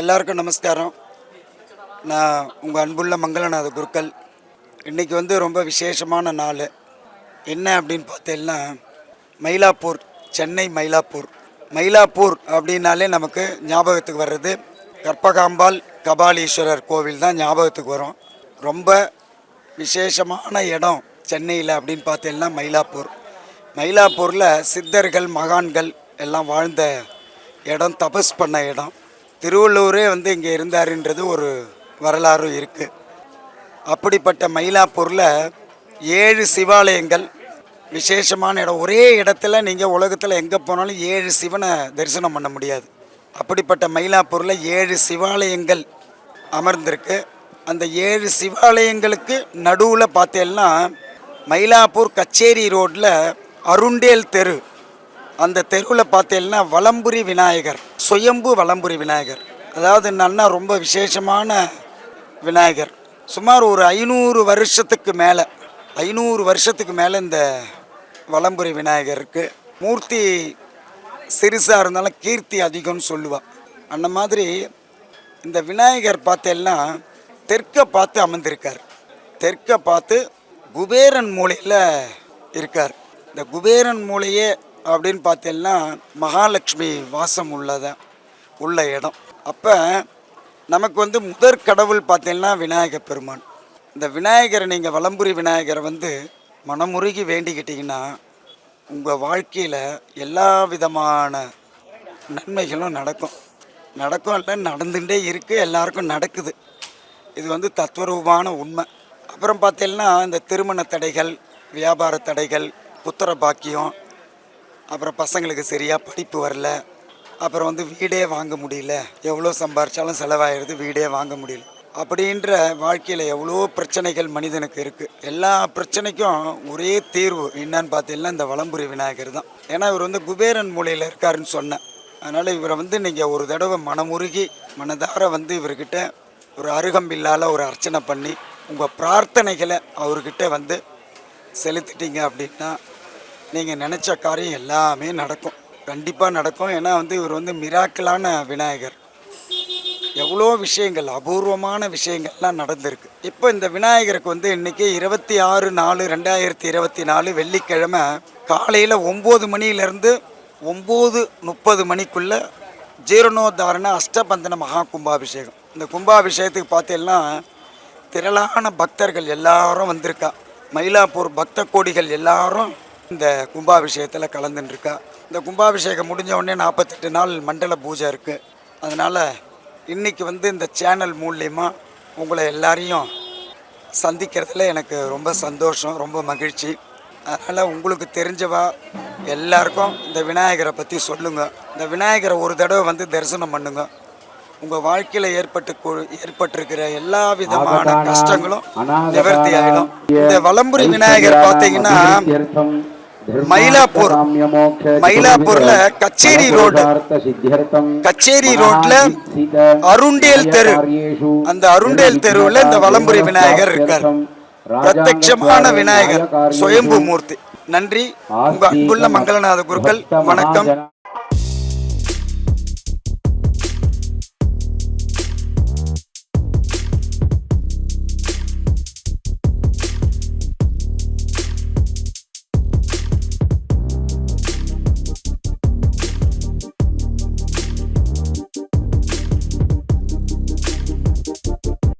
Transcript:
எல்லாருக்கும் நமஸ்காரம். நான் உங்கள் அன்புள்ள மங்களநாத குருக்கள். இன்றைக்கி வந்து ரொம்ப விசேஷமான நாள். என்ன அப்படின்னு பார்த்தீங்கன்னா மயிலாப்பூர் சென்னை மயிலாப்பூர். மயிலாப்பூர் அப்படின்னாலே நமக்கு ஞாபகத்துக்கு வர்றது கற்பகாம்பாள் கபாலீஸ்வரர் கோவில் தான் ஞாபகத்துக்கு வரும். ரொம்ப விசேஷமான இடம் சென்னையில் அப்படின்னு பார்த்தீங்கன்னா மயிலாப்பூர். மயிலாப்பூரில் சித்தர்கள் மகான்கள் எல்லாம் வாழ்ந்த இடம் தபஸ் பண்ண இடம். திருவள்ளூரே வந்து இங்கே இருந்தாருன்றது ஒரு வரலாறு இருக்குது அப்படிப்பட்ட மயிலாப்பூரில் ஏழு சிவாலயங்கள் விசேஷமான இடம். ஒரே இடத்துல நீங்கள் உலகத்தில் எங்கே போனாலும் ஏழு சிவனை தரிசனம் பண்ண முடியாது. அப்படிப்பட்ட மயிலாப்பூரில் ஏழு சிவாலயங்கள் அமர்ந்திருக்கு. அந்த ஏழு சிவாலயங்களுக்கு நடுவில் பார்த்தேன்னா மயிலாப்பூர் கச்சேரி ரோட்டில் அருண்டேல் தெரு. அந்த தெருவில் பார்த்தேன்னா வலம்புரி விநாயகர். சுயம்பு வலம்புரி விநாயகர். அதாவது என்னன்னா ரொம்ப விசேஷமான விநாயகர். சுமார் ஒரு ஐநூறு வருஷத்துக்கு மேலே ஐநூறு வருஷத்துக்கு மேலே இந்த வலம்புரி விநாயகருக்கு மூர்த்தி சிறுசாக இருந்தாலும் கீர்த்தி அதிகம்னு சொல்லுவாள் அந்த மாதிரி இந்த விநாயகர் பார்த்தேன்னா தெற்கை பார்த்து அமர்ந்திருக்கார். தெற்கை பார்த்து குபேரன் மூலையில் இருக்கார். இந்த குபேரன் மூலையே அப்படின்னு பார்த்தீங்கன்னா மகாலட்சுமி வாசம் உள்ளதான் உள்ள இடம். அப்போ நமக்கு வந்து முதற் கடவுள் பார்த்தீங்கன்னா விநாயகர் பெருமான். இந்த விநாயகரை நீங்கள் வலம்புரி விநாயகரை வந்து மனமுருகி வேண்டிக்கிட்டிங்கன்னா உங்கள் வாழ்க்கையில் எல்லா விதமான நன்மைகளும் நடக்கும். நடக்கும் இல்லை நடந்துகிட்டே இருக்குது எல்லாருக்கும் நடக்குது. இது வந்து தத்துவரூபமான உண்மை. அப்புறம் பார்த்தீங்கன்னா இந்த திருமண தடைகள் வியாபார தடைகள் புத்திர பாக்கியம் அப்புறம் பசங்களுக்கு சரியாக படிப்பு வரல. அப்புறம் வந்து வீடே வாங்க முடியல. எவ்வளோ சம்பாரிச்சாலும் செலவாயிடுது வீடே வாங்க முடியல. அப்படின்ற வாழ்க்கையில் எவ்வளோ பிரச்சனைகள் மனிதனுக்கு இருக்குது எல்லா பிரச்சனைக்கும் ஒரே தீர்வு என்னன்னு பார்த்தீங்கன்னா இந்த வளம்புரி விநாயகர் தான். ஏன்னா இவர் வந்து குபேரன் மூலையில் இருக்காருன்னு சொன்னேன். அதனால் இவரை வந்து நீங்கள் ஒரு தடவை மனமுருகி மனதார வந்து இவர்கிட்ட ஒரு அருகம்பில்லால் ஒரு அர்ச்சனை பண்ணி உங்கள் பிரார்த்தனைகளை அவர்கிட்ட வந்து செலுத்திட்டீங்க அப்படின்னா நீங்கள் நினச்ச காரியம் எல்லாமே நடக்கும். கண்டிப்பாக நடக்கும். ஏன்னா வந்து இவர் வந்து மிராக்கிளான விநாயகர். எவ்வளோ விஷயங்கள் அபூர்வமான விஷயங்கள்லாம் நடந்திருக்கு. இப்போ இந்த விநாயகருக்கு வந்து இன்றைக்கி இருபத்தி ஆறு நாலு ரெண்டாயிரத்தி இருபத்தி நாலு வெள்ளிக்கிழமை காலையில் ஒம்பது மணியிலேருந்து ஒம்பது முப்பது மணிக்குள்ளே ஜீரணோத்தாரண அஷ்டபந்தன மகா கும்பாபிஷேகம். இந்த கும்பாபிஷேகத்துக்கு பார்த்தீங்கன்னா திரளான பக்தர்கள் எல்லாரும் வந்திருக்கா. மயிலாப்பூர் பக்த கோடிகள் எல்லாரும் இந்த கும்பாபிஷேகத்தில் கலந்துட்டுருக்கா இந்த கும்பாபிஷேகம் முடிஞ்ச உடனே நாற்பத்தெட்டு நாள் மண்டல பூஜை இருக்குது அதனால் இன்றைக்கி வந்து இந்த சேனல் மூலியமா உங்களை எல்லாரையும் சந்திக்கிறதுல எனக்கு ரொம்ப சந்தோஷம் ரொம்ப மகிழ்ச்சி. அதனால் உங்களுக்கு தெரிஞ்சவா எல்லாருக்கும் இந்த விநாயகரை பற்றி சொல்லுங்கள் இந்த விநாயகரை ஒரு தடவை வந்து தரிசனம் பண்ணுங்க. உங்கள் வாழ்க்கையில் ஏற்பட்டு ஏற்பட்டிருக்கிற எல்லா விதமான கஷ்டங்களும் நிவர்த்தி ஆகிடும் இந்த வலம்புரி விநாயகர் பார்த்தீங்கன்னா மயிலாப்பூர். மயிலாப்பூர்ல கச்சேரி ரோடு. கச்சேரி ரோட்ல அருண்டேல் தெரு. அந்த அருண்டேல் தெருவில் இந்த வலம்புரி விநாயகர் இருக்கார். பிரத்யட்சமான விநாயகர் சுயம்பு மூர்த்தி நன்றி. உங்க அன்புள்ள மங்களநாத குருக்கள் வணக்கம்.